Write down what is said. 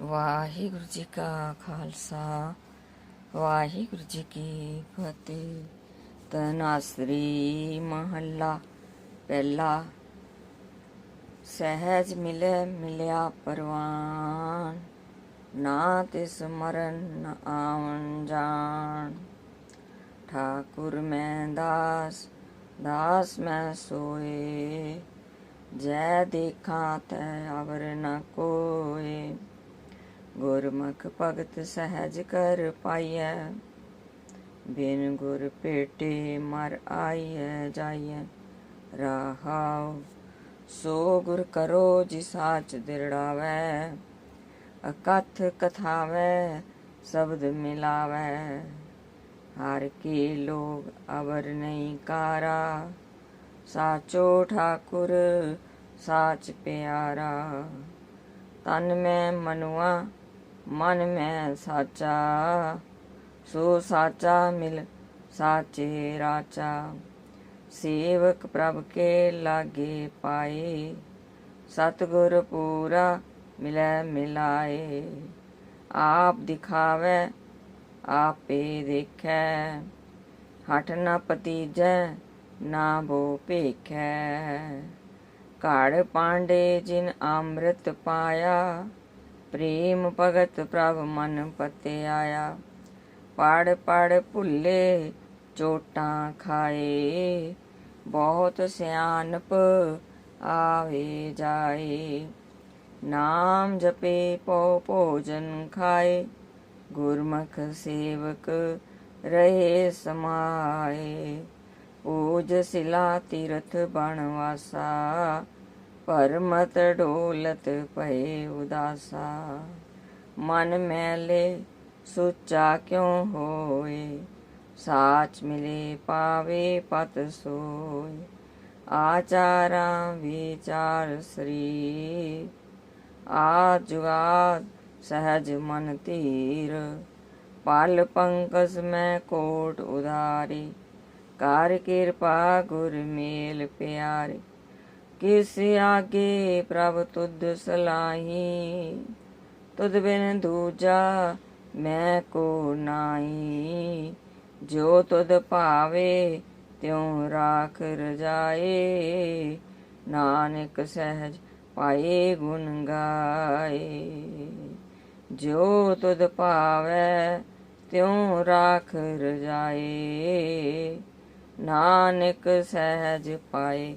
ਵਾਹਿਗੁਰੂ ਜੀ ਕਾ ਖਾਲਸਾ, ਵਾਹਿਗੁਰੂ ਜੀ ਕੀ ਫਤਿਹ। ਤਨਾਸਰੀ ਮਹੱਲਾ, ਪਹਿਲਾ ਸਹਿਜ ਮਿਲੇ ਮਿਲਿਆ ਪਰਵਾਨ, ਨਾ ਤੇ ਮਰਨ ਨ ਆਵਣ ਜਾਣ। ਠਾਕੁਰ ਮੈਂ ਦਾਸ ਦਾਸ ਮੈਂ ਸੋਏ, ਜੈ ਦੇਖਾਂ ਤੈ ਅਵਰ ਨ ਕੋਏ। ਗੁਰਮੁਖ ਭਗਤ ਸਹਿਜ ਕਰ ਪਾਈਐ ਬਿਨ ਗੁਰ ਭੇਟੇ ਮਰ ਆਈਐ ਜਾਈਐ ਰਹਾਉ ਸੋ ਗੁਰ ਕਰੋ ਜੀ ਸਾਚ ਦਿਰੜਾਵੈ ਅਕਥ ਕਥਾਵੈ ਸ਼ਬਦ ਮਿਲਾਵੈ ਹਰ ਕੀ ਲੋਗ ਅਵਰ ਨਹੀਂ ਕਾਰਾ ਸਾਚੋ ਠਾਕੁਰ ਸਾਚ ਪਿਆਰਾ ਤਨ ਮੈਂ ਮਨੁਆ ਮਨ ਮੈਂ ਸਾਚਾ, ਸੋ ਸਾਚਾ ਮਿਲ ਸਾਚੇ ਰਾਚਾ। ਸੇਵਕ ਪ੍ਰਭ ਕੇ ਲਾਗੇ ਪਾਏ, ਸਤਗੁਰ ਪੂਰਾ ਮਿਲੈ ਮਿਲਾਏ। ਆਪ ਦਿਖਾਵੇ, ਆਪੇ ਦੇਖੈ, ਹਟ ਨਾ ਪਤੀਜੈ ਨਾ ਬੋ ਭੇਖੈ। ਘੜ ਪਾਂਡੇ ਜਿਨ ਅੰਮ੍ਰਿਤ ਪਾਇਆ ਪ੍ਰੇਮ ਭਗਤ ਪ੍ਰਭ ਮਨ ਪਤੇ ਆਇਆ ਪੜ ਪੜ ਭੁੱਲੇ, ਚੋਟਾਂ ਖਾਏ। ਬਹੁਤ ਸਿਆਣਪ ਆਵੇ ਜਾਏ। ਨਾਮ ਜਪੇ ਪੋ ਭੋਜਨ ਖਾਏ। ਗੁਰਮੁਖ ਸੇਵਕ ਰਹੇ ਸਮਾਏ। ਪੂਜ ਸਿਲਾ, ਤੀਰਥ ਬਣ ਵਾਸਾ ਪਰਮਤ ਢੋਲਤ ਭਏ ਉਦਾਸਾ। ਮਨ ਮੈਲੇ ਸੁੱਚਾ ਕਿਉ ਹੋਏ? ਸਾਚ ਮਿਲੇ ਪਾਵੇ ਪਤ ਸੋਏ। ਆਚਾਰਾਂ ਵਿਚਾਰ ਸ੍ਰੀ ਆ ਜੁਗਾਦ ਸਹਿਜ ਮਨ ਧੀਰ। ਪਾਲ ਪੰਕਸ ਮੈਂ ਕੋਟ ਉਦਾਰੀ ਕਰ ਕਿਰਪਾ ਗੁਰ ਮੇਲ ਪਿਆਰੇ। ਕਿਸ ਆਗੇ ਪ੍ਰਭ ਤੁਧ ਸਲਾਹੀ? ਤੁਧ ਬਿਨ ਦੂਜਾ ਮੈਂ ਕੋ ਨਾਹੀ। ਜੋ ਤੁਧ ਭਾਵੇ ਤਿਉ ਰਾਖ ਰਜਾਏ। ਨਾਨਕ ਸਹਿਜ ਪਾਏ ਗੁਣ ਗਾਏ। ਜੋ ਤੁਧ ਭਾਵੇ ਤਿਉ ਰਾਖ ਰਜਾਏ। ਨਾਨਕ ਸਹਿਜ ਪਾਏ